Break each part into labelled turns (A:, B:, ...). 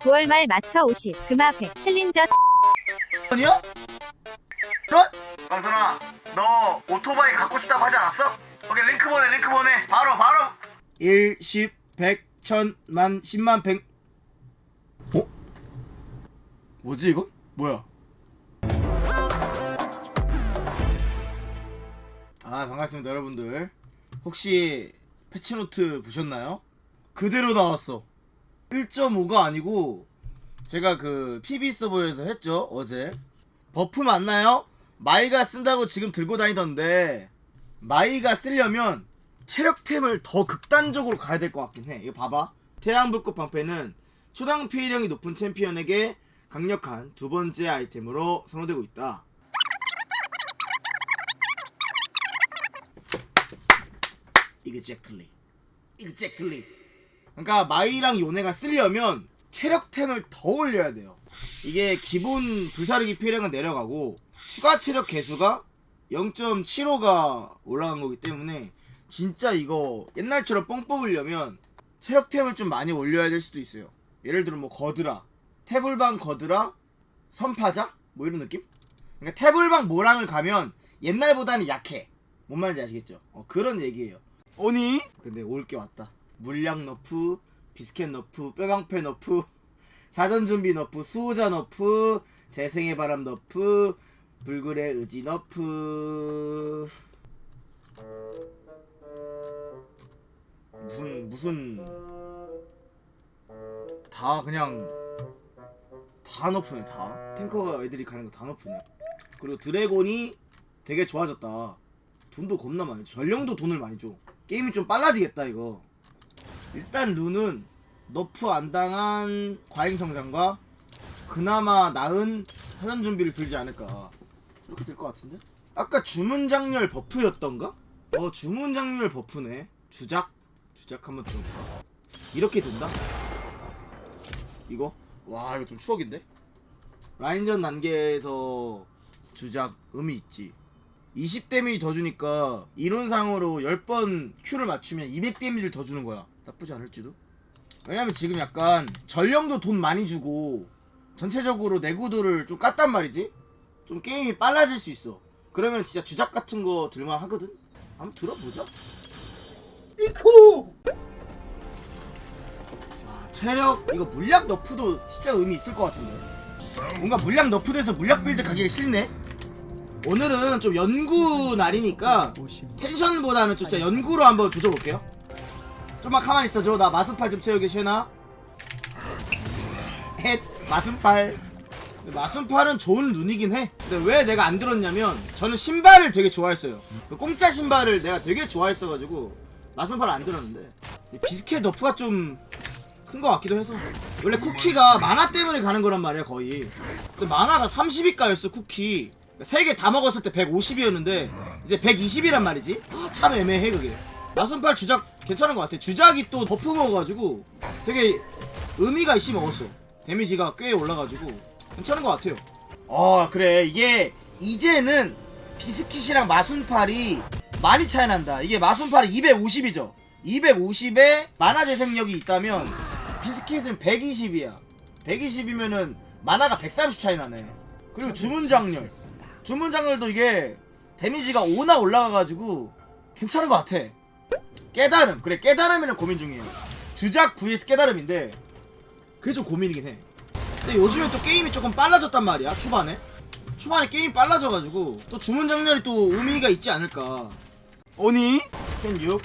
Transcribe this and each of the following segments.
A: 9월 말 마스터 50 금화팩 챌린저
B: 아니야? 그런?
C: 강선아, 너 오토바이 갖고 싶다고 하지 않았어? 오케이 링크 보내, 링크 보내. 바로, 바로.
B: 1, 10, 100, 1000, 만, 10만, 100. 어? 뭐지 이거? 뭐야? 아 반갑습니다 여러분들. 혹시 패치노트 보셨나요? 그대로 나왔어. 1.5가 아니고 제가 그 PB 서버에서 했죠 어제. 버프 맞나요? 마이가 쓴다고 지금 들고 다니던데 마이가 쓰려면 체력템을 더 극단적으로 가야 될 것 같긴 해. 이거 봐봐. 태양불꽃 방패는 초당 피해량이 높은 챔피언에게 강력한 두 번째 아이템으로 선호되고 있다. 이그젝틀리. 이그젝틀리. 그러니까 마이랑 요네가 쓰려면 체력템을 더 올려야 돼요. 이게 기본 불사르기 피해량은 내려가고 추가 체력 개수가 0.75가 올라간 거기 때문에 진짜 이거 옛날처럼 뻥 뽑으려면 체력템을 좀 많이 올려야 될 수도 있어요. 예를 들어 뭐 거드라, 태블방 거드라, 선파자 뭐 이런 느낌? 그러니까 태블방 모랑을 가면 옛날보다는 약해. 뭔 말인지 아시겠죠? 어, 그런 얘기예요. 오니? 근데 올 게 왔다. 물량 너프, 비스켓 너프, 뼈강패 너프, 사전 준비 너프, 수호자 너프, 재생의 바람 너프, 불굴의 의지 너프. 무슨 무슨. 다 그냥 다 너프네 다. 탱커가 애들이 가는 거 다 너프네. 그리고 드래곤이 되게 좋아졌다. 돈도 겁나 많이 줘. 전령도 돈을 많이 줘. 게임이 좀 빨라지겠다 이거 일단 룬은 너프 안 당한 과잉 성장과 그나마 나은 사전 준비를 들지 않을까 이렇게 될 것 같은데 아까 주문 장렬 버프였던가? 어 주문 장렬 버프네 주작 주작 한번 들어볼까 이렇게 된다? 이거? 와 이거 좀 추억인데? 라인전 단계에서 주작 의미 있지 20 데미지 더 주니까 이론상으로 10번 Q를 맞추면 200 데미지를 더 주는 거야 나쁘지 않을지도? 왜냐면 지금 약간 전령도 돈 많이 주고 전체적으로 내구도를 좀 깠단 말이지? 좀 게임이 빨라질 수 있어. 그러면 진짜 주작 같은 거 들만 하거든? 한번 들어보자. 이코! 아, 체력 이거 물약 너프도 진짜 의미 있을 것 같은데. 뭔가 물약 너프돼서 물약 빌드 가기가 싫네? 오늘은 좀 연구 날이니까 텐션보다는 좀 진짜 연구로 한번 조져볼게요 좀만 가만히 있어줘. 나 마순팔 좀 채우게 쉬나 헷 마순팔. 마순팔은 좋은 눈이긴 해. 근데 왜 내가 안 들었냐면 저는 신발을 되게 좋아했어요. 그 공짜 신발을 내가 되게 좋아했어가지고 마순팔을 안 들었는데 이 비스켓 너프가 좀 큰 것 같기도 해서. 원래 쿠키가 만화 때문에 가는 거란 말이야 거의. 근데 만화가 30위가였어 쿠키. 3개 다 먹었을 때 150이었는데 이제 120이란 말이지. 아, 참 애매해 그게. 나순팔 주작 괜찮은 것 같아. 주작이 또 버프 먹어가지고 되게 의미가 있이 먹었어. 데미지가 꽤 올라가지고 괜찮은 것 같아요. 어 그래. 이게 이제는 비스킷이랑 마순팔이 많이 차이 난다. 이게 마순팔이 250이죠. 250에 만화 재생력이 있다면 비스킷은 120이야. 120이면은 만화가 130 차이 나네. 그리고 주문 장렬. 주문 장렬도 이게 데미지가 5나 올라가가지고 괜찮은 것 같아 깨달음 그래 깨달음이는 고민 중이에요 주작 vs 깨달음인데 그게 좀 고민이긴 해 근데 요즘에 또 게임이 조금 빨라졌단 말이야 초반에 초반에 게임 빨라져가지고 또 주문 장렬이 또 의미가 있지 않을까 오니? 1006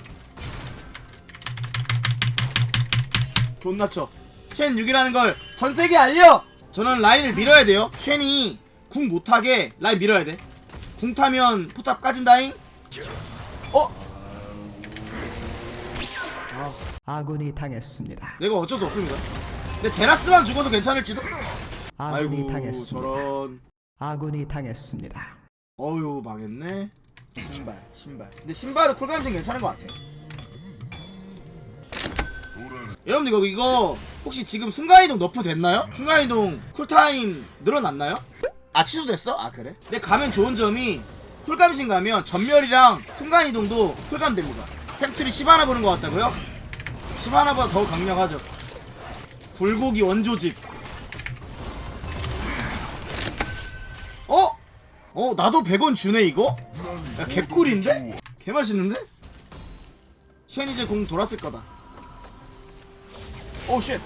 B: 존나 쳐. 쉔 6이라는 걸 전 세계에 알려! 저는 라인을 밀어야 돼요. 쉔이 궁 못하게 라인 밀어야 돼. 궁 타면 포탑 까진다잉? 어?
D: 아군이 당했습니다.
B: 내가 어쩔 수 없습니다. 근데 제라스만 죽어도 괜찮을지도?
D: 아군이
B: 아이고
D: 당했습니다.
B: 저런
D: 아군이 당했습니다.
B: 어휴 망했네 신발 신발 근데 신발은 쿨감性괜찮은 것 같아 여러분들 이거 이거 혹시 지금 순간이동 너프 됐나요? 순간이동 쿨타임 늘어났나요? 아 취소됐어? 아 그래? 근데 가면 좋은 점이 쿨감신 가면 전멸이랑 순간이동도 쿨감됩니다 템트리 시바나 보는 것 같다고요? 시바나보다 더 강력하죠 불고기 원조집 어? 어 나도 100원 주네 이거? 야 개꿀인데? 개맛있는데? 쉔 이제 공 돌았을 거다 오 쉣.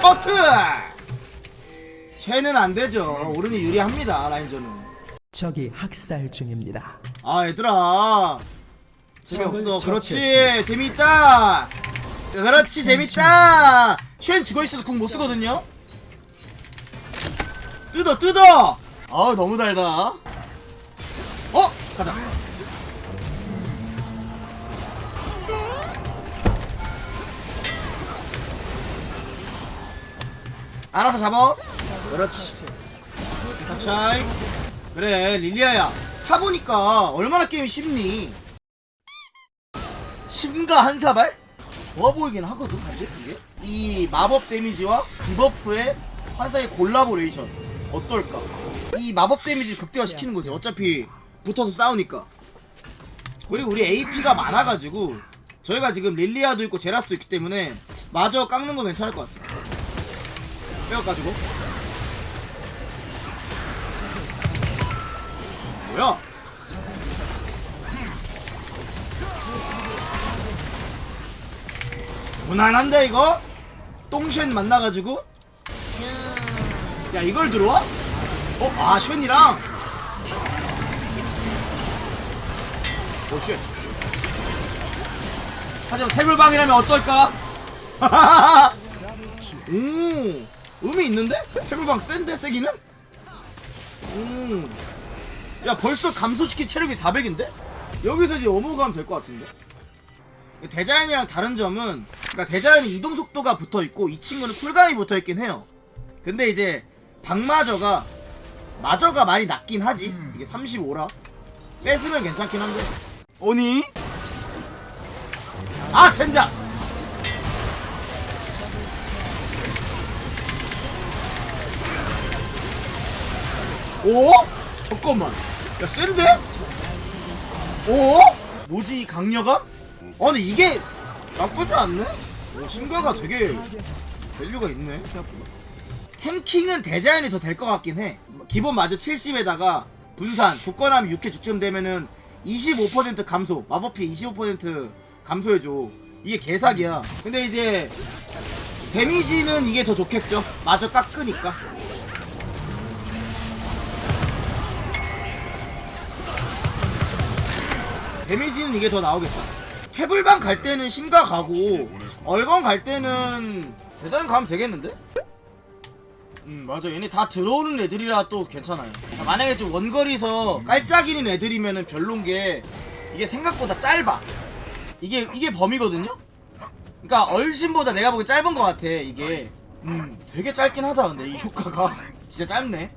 B: 커트! 쉔은 안 되죠. 오른이 유리합니다 라인전은.
D: 적이 학살 중입니다.
B: 아 얘들아 재미없어
D: 적을
B: 그렇지
D: 처치했습니다.
B: 재밌다 그렇지 재밌다 쉔 죽어 있어서 궁 못 쓰거든요 뜯어 뜯어 아 너무 달다 어? 가자 알아서 잡아. 그렇지. 차이. 그래 릴리아야. 타보니까 얼마나 게임이 쉽니? 심가 한 사발? 좋아 보이긴 하거든 사실 이게. 이 마법 데미지와 디버프의 환상의 콜라보레이션 어떨까? 이 마법 데미지 극대화 시키는 거지. 어차피 붙어서 싸우니까. 그리고 우리 AP가 많아가지고 저희가 지금 릴리아도 있고 제라스도 있기 때문에 마저 깎는 거 괜찮을 것 같아 빼어가지고 뭐야 무난한데 이거? 똥쉔 만나가지고 야 이걸 들어와? 어? 아 쉔이랑 오쉣 하지만 태블방이라면 어떨까? 음 의미 있는데? 태블방 센데 세기는? 음 야 벌써 감소시킨 체력이 400인데? 여기서 이제 어머가면 될 것 같은데? 대자연이랑 다른 점은 그러니까 대자연이 이동 속도가 붙어 있고 이 친구는 쿨감이 붙어 있긴 해요. 근데 이제 박마저가 마저가 많이 낮긴 하지. 이게 35라. 뺐으면 괜찮긴 한데. 오니? 아 젠장. 오? 잠깐만. 야 센데? 오? 뭐지 이 강력함? 어 근데 이게 나쁘지 않네? 오, 신가가 되게 밸류가 있네 탱킹은 대자연이 더 될 것 같긴 해 기본 마저 70에다가 분산 굳건함 6회 죽쯤 되면은 25% 감소 마법 피25% 감소해줘 이게 개사기야 근데 이제 데미지는 이게 더 좋겠죠 마저 깎으니까 데미지는 이게 더 나오겠다. 태블방 갈 때는 심가 가고 얼건 갈 때는 대자연 가면 되겠는데? 음 맞아 얘네 다 들어오는 애들이라 또 괜찮아요. 만약에 좀 원거리에서 깔짝이는 애들이면은 별론 게 이게 생각보다 짧아. 이게 이게 범위거든요. 그러니까 얼씬보다 내가 보기 짧은 것 같아 이게. 음 되게 짧긴 하다 근데 이 효과가 진짜 짧네.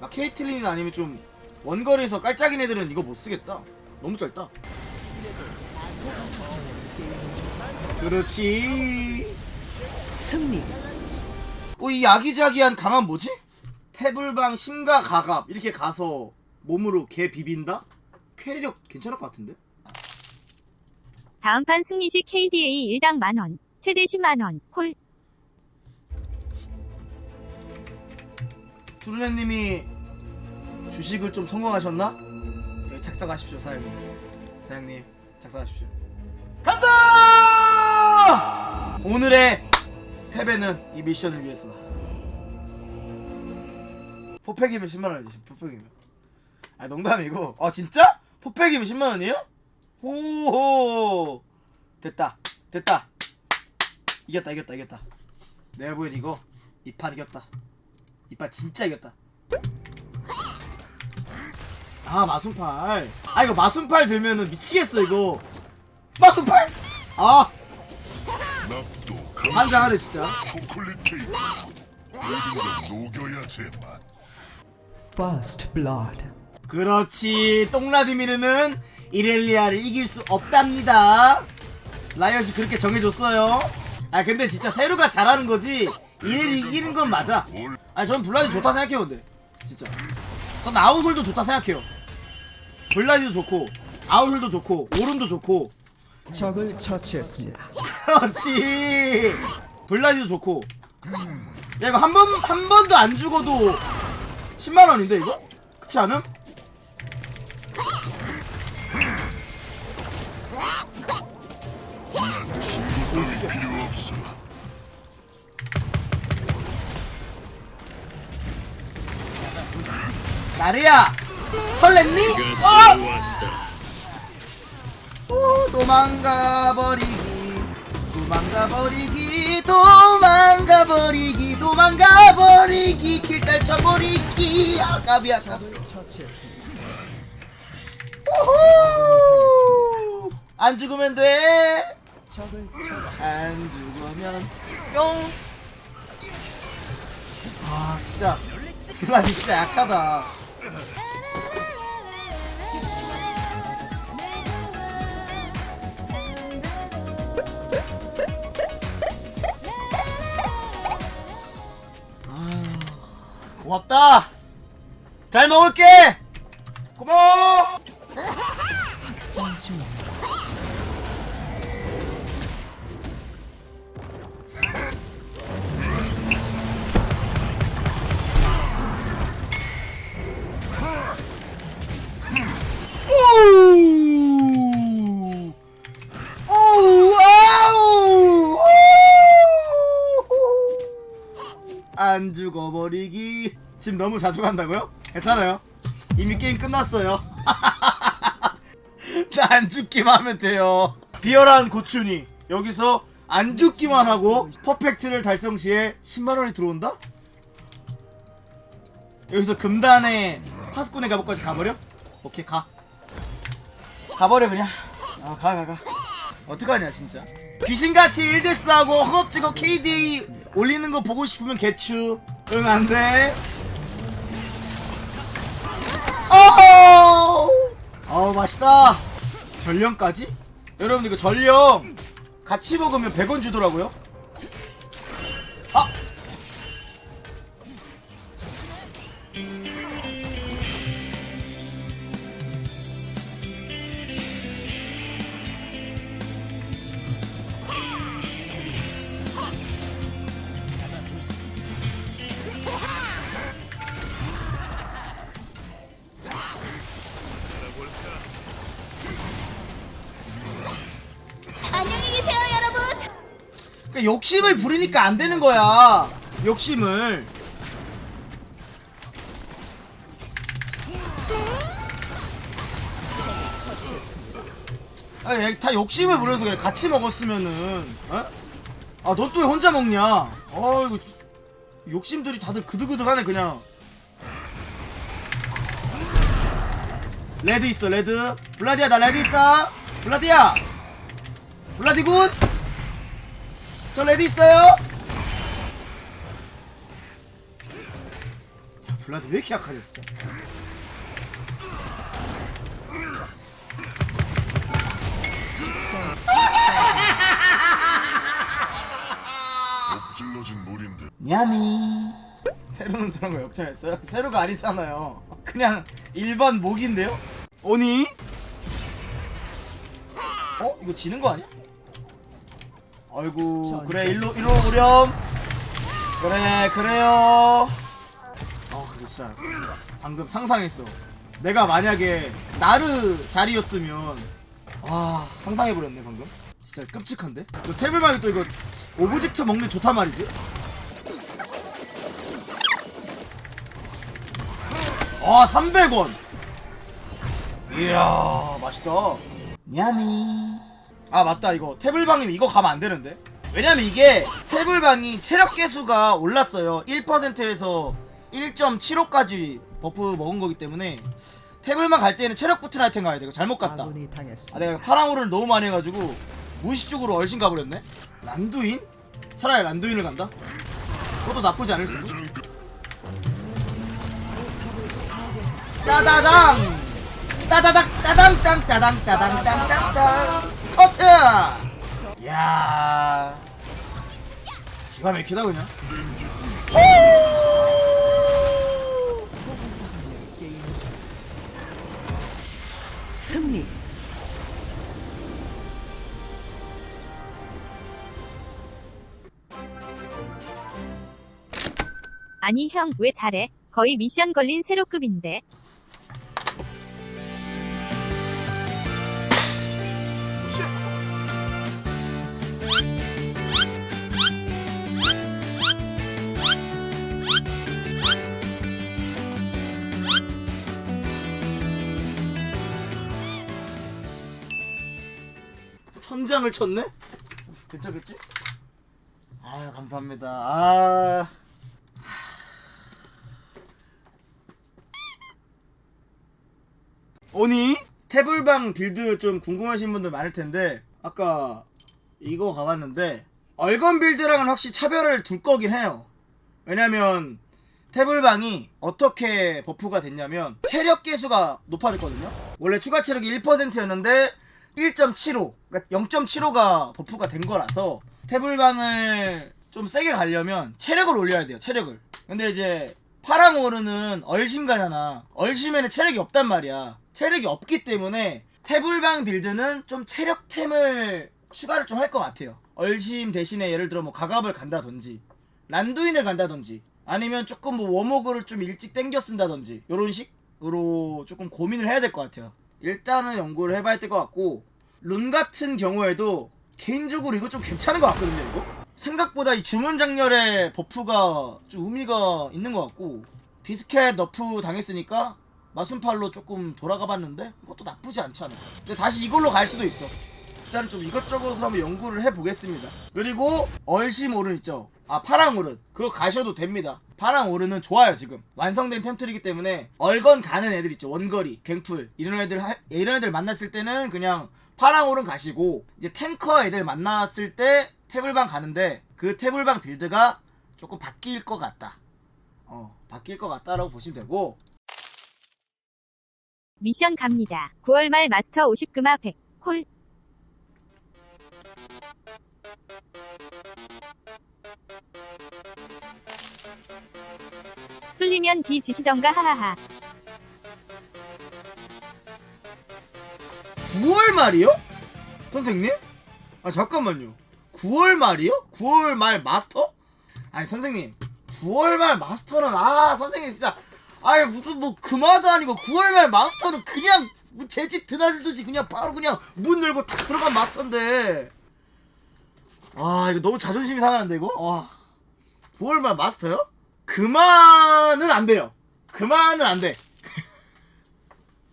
B: 막 케이틀린이 아니면 좀 원거리에서 깔짝인 애들은 이거 못 쓰겠다. 너무 짧다. 그렇지.
D: 승리.
B: 어, 이 아기자기한 강함 뭐지? 태블방 심가 가갑 이렇게 가서 몸으로 개 비빈다? 쾌리력 괜찮을 것 같은데?
A: 다음 판 승리 시 KDA 1당 만원, 최대 10만원, 콜.
B: 투르네님이 주식을 좀 성공하셨나? 네, 작성하십시오 사장님. 사장님 작성하십시오. 간다! 오늘의 패배는 이 미션을 위해서다. 포팩이면 10만 원이지. 포팩이면. 아 농담이고. 아 진짜? 포팩이면 10만 원이에요? 호호. 됐다. 됐다. 이겼다. 이겼다. 이겼다. 내가 보기엔 이거 이판 이겼다. 이빨 진짜 이겼다. 아 마순팔. 아 이거 마순팔 들면은 미치겠어 이거. 마순팔. 아 환장하네 진짜.
E: 초콜릿 케이크 외국은 녹여야 제맛
D: First blood.
B: 그렇지. 똥라디미르는 이렐리아를 이길 수 없답니다. 라이엇이 그렇게 정해줬어요. 아 근데 진짜 세루가 잘하는 거지. 1일 이기는 건 맞아 저는 블라디 좋다 생각해요 근데 진짜 전 아웃솔도 좋다 생각해요 블라디도 좋고 아웃솔도 좋고 오른도 좋고.
D: 적을 처치했습니다.
B: 그렇지. 블라디도 좋고. 야 이거 한번 한 번도 안 죽어도 10만 원인데 이거? 그렇지 않음? 나르야 설렜니? 어! 오, 도망가 버리기 도망가 버리기 도망가 버리기 도망가 버리기 길딸 쳐버리기 아깝이야 아깝
D: 처치했습니다.
B: 오호 안 죽으면 돼안
D: 적을 처치.
B: 죽으면 뿅 아 진짜 블라디 진짜 약하다 고맙다. 잘 먹을게. 고마워 안 죽어버리기. 지금 너무 자주 간다고요? 괜찮아요? 이미 게임 끝났어요. 나 안 죽기만 하면 돼요. 비열한 고춘이 여기서 안 죽기만 하고 퍼펙트를 달성 시에 10만원이 들어온다? 여기서 금단에 파스꾼의 갑옷까지 가버려? 오케이 가. 가버려 그냥. 아 가 가가. 어떡하냐 진짜. 귀신같이 1데스하고 허겁지겁 KDA 올리는 거 보고 싶으면 개추. 응 안돼. 어허! 어우 맛있다. 전령까지? 여러분 이거 전령 같이 먹으면 100원 주더라고요 욕심을 부리니까 안 되는 거야. 욕심을. 아니, 다 욕심을 부려서 그래. 같이 먹었으면은, 어? 아, 너또왜 혼자 먹냐? 어, 이거 욕심들이 다들 그득그득하네 그냥. 레드 있어, 레드. 블라디야, 나 레드 있다. 블라디야. 블라디군. 저 레디 있어요? 야, 블라디 왜 이렇게 약하졌어?
E: 엎질러진 놀인데
B: 냐미 세로는 저런 거 역전했어요? 세로가 아니잖아요 그냥 일반 목인데요? 오니? 어? 이거 지는 거 아니야? 아이고 그래 일로 일로 오렴. 그래 그래요. 아 근데 진짜. 방금 상상했어. 내가 만약에 나르 자리였으면 와 상상해버렸네 방금. 진짜 끔찍한데? 이거 태블방이 또 이거 오브젝트 먹는 좋단 말이지? 아 300원. 이야 맛있다. 냐미 아 맞다. 이거 태블방님 이거 가면 안 되는데. 왜냐면 이게 태블방이 체력 개수가 올랐어요. 1%에서 1.75까지 버프 먹은 거기 때문에 태블만 갈 때는 체력 붙은 아이템 가야 돼. 이거 잘못 갔다.
D: 아.
B: 내가 파랑우를 너무 많이 해가지고 무의식 적으로 얼씬 가버렸네. 란두인? 차라리 란두인을 간다? 그것도 나쁘지 않을 수도. 따다당! 따다닥 따당! 땅 따당! 따당! 땅 땅땅 커트 야 기가 막히다 그냥
D: 승리.
A: 아니 형 왜 잘해? 거의 미션 걸린 세로급인데.
B: 천장을 쳤네? 괜찮겠지? 아유 감사합니다. 아. 오니 태블방 빌드 좀 궁금하신 분들 많을 텐데 아까 이거 가봤는데 얼건 빌드랑은 확실히 차별을 둘 거긴 해요. 왜냐면 태블방이 어떻게 버프가 됐냐면 체력 개수가 높아졌거든요? 원래 추가 체력이 1%였는데 1.75 그러니까 0.75가 버프가 된 거라서 태블방을 좀 세게 가려면 체력을 올려야 돼요 체력을. 근데 이제 파랑오르는 얼심 가잖아. 얼심에는 체력이 없단 말이야. 체력이 없기 때문에 태블방 빌드는 좀 체력템을 추가를 좀 할 것 같아요. 얼심 대신에 예를 들어 뭐 가갑을 간다든지 란두인을 간다든지 아니면 조금 뭐 워모그를 좀 일찍 땡겨 쓴다든지 요런 식으로 조금 고민을 해야 될 것 같아요. 일단은 연구를 해봐야 될 것 같고 룬 같은 경우에도 개인적으로 이거 좀 괜찮은 것 같거든요 이거? 생각보다 이 주문 장렬의 버프가 좀 의미가 있는 것 같고 비스켓 너프 당했으니까 마순팔로 조금 돌아가 봤는데 이것도 나쁘지 않지 않아 근데 다시 이걸로 갈 수도 있어. 일단 좀 이것저것을 한번 연구를 해보겠습니다. 그리고 얼심 오른 있죠? 아 파랑 오른. 그거 가셔도 됩니다. 파랑 오른은 좋아요 지금. 완성된 템틀이기 때문에 얼건 가는 애들 있죠? 원거리 갱풀 이런 애들 할- 이런 애들 만났을 때는 그냥 파랑 오른 가시고 이제 탱커 애들 만났을 때 태블방 가는데 그 태블방 빌드가 조금 바뀔 것 같다 어 바뀔 것 같다라고 보시면 되고
A: 미션 갑니다. 9월 말 마스터 50금화 100. 콜. 쏠리면 뒤지시던가 하하하.
B: 9월 말이요? 선생님? 아 잠깐만요 9월 말이요? 9월 말 마스터? 아니 선생님 9월 말 마스터는 아 선생님 진짜 아니 무슨 뭐 금화도 아니고 9월 말 마스터는 그냥 뭐제집 드나들듯이 그냥 바로 그냥 문 열고 탁 들어간 마스터인데 아 이거 너무 자존심이 상하는데 이거 와 9월 말 마스터요? 그만은 안 돼요 그만은 안돼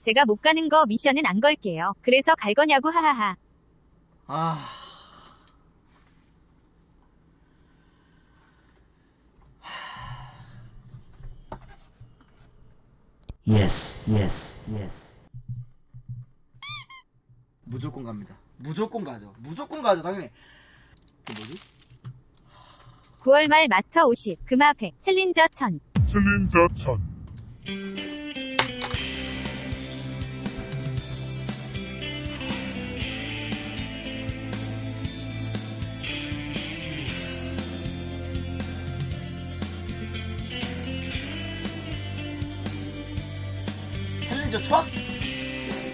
A: 제가 못 가는 거 미션은 안 걸게요. 그래서 갈 거냐고 하하하.
B: 아.
D: Yes, yes, yes.
B: 무조건 갑니다. 무조건 가죠. 무조건 가죠. 당연히. 그 뭐지?
A: 9월 말 마스터 50. 금화 100. 챌린저 1000.
E: 슬린저 천
B: 챌린저 천?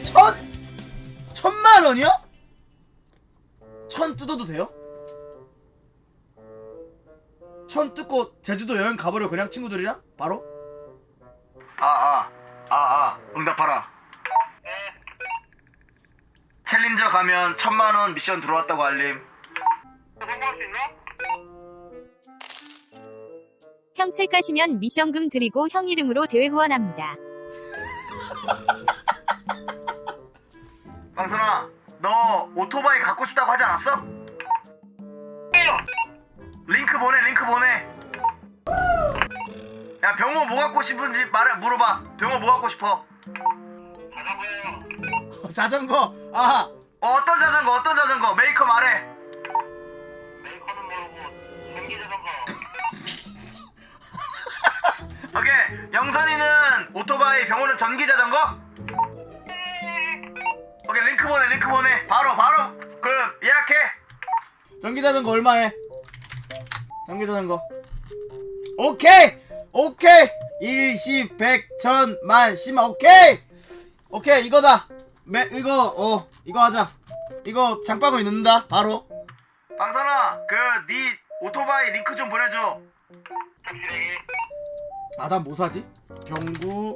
B: 천? 천만 원이요? 천 뜯어도 돼요? 천 뜯고 제주도 여행 가버려 그냥 친구들이랑 바로?
C: 아아 아아 응답하라 챌린저 가면 천만 원 미션 들어왔다고 알림
A: 형책 가시면 미션금 드리고 형 이름으로 대회 후원합니다.
C: 강선아 너 오토바이 갖고 싶다고 하지 않았어? 링크 보내 링크 보내. 야 병호 뭐 갖고 싶은지 말해 물어봐. 병호 뭐 갖고 싶어?
B: 자전거. 아.
C: 어, 어떤 자전거 어떤 자전거? 메이커 말해. 오케이. 영선이는 오토바이 병호는 전기 자전거 오케이 링크 보내 링크 보내. 바로 바로. 그 예약해.
B: 전기 자전거 얼마에? 전기 자전거. 오케이! 오케이! 일십 백 천 만 십만. 오케이! 오케이 이거다. 매 이거 어 이거 하자. 이거 장바구니 넣는다 바로.
C: 방선아 그 네 오토바이 링크 좀 보내줘.
B: 아난 뭐 사지? 병구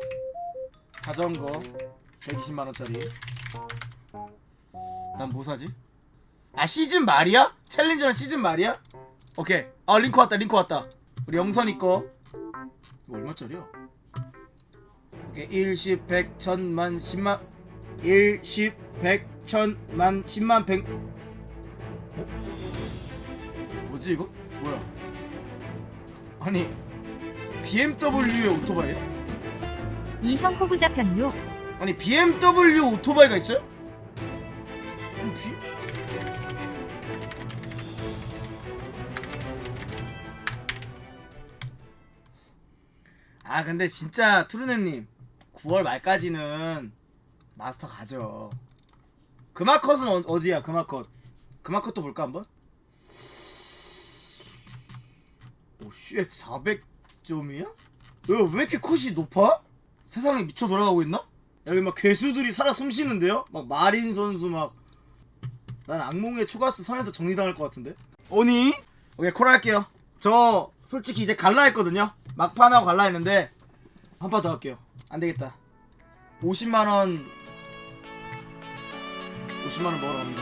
B: 자전거 120만 원짜리. 난 뭐 사지? 아 시즌 말이야? 챌린저는 시즌 말이야? 오케이. 아 링크 왔다 링크 왔다. 우리 영선이 거 이거 얼마짜리야? 오케이. 1십 100 천만 10만. 1십 100 천만 10만 100 어? 뭐지 이거? 뭐야? 아니 BMW의 오토바이야?
A: 이형 호구자 편료.
B: 아니 BMW 오토바이가 있어요? 아니, 비... 아 근데 진짜 투르네님 9월 말까지는 마스터 가죠 금화컷은 어, 어디야 금화컷 금화컷도 볼까 한번? 오쉣 400점이야? 왜, 왜 이렇게 컷이 높아? 세상에 미쳐 돌아가고 있나? 여기 막 괴수들이 살아 숨쉬는데요? 막 마린 선수 막. 난 악몽의 초가스 선에서 정리당할 것 같은데? 오니? 오케이, 콜 할게요. 저, 솔직히 이제 갈라 했거든요? 막판하고 갈라 했는데, 한 판 더 할게요. 안 되겠다. 50만 원. 50만 원 먹으러 갑니다.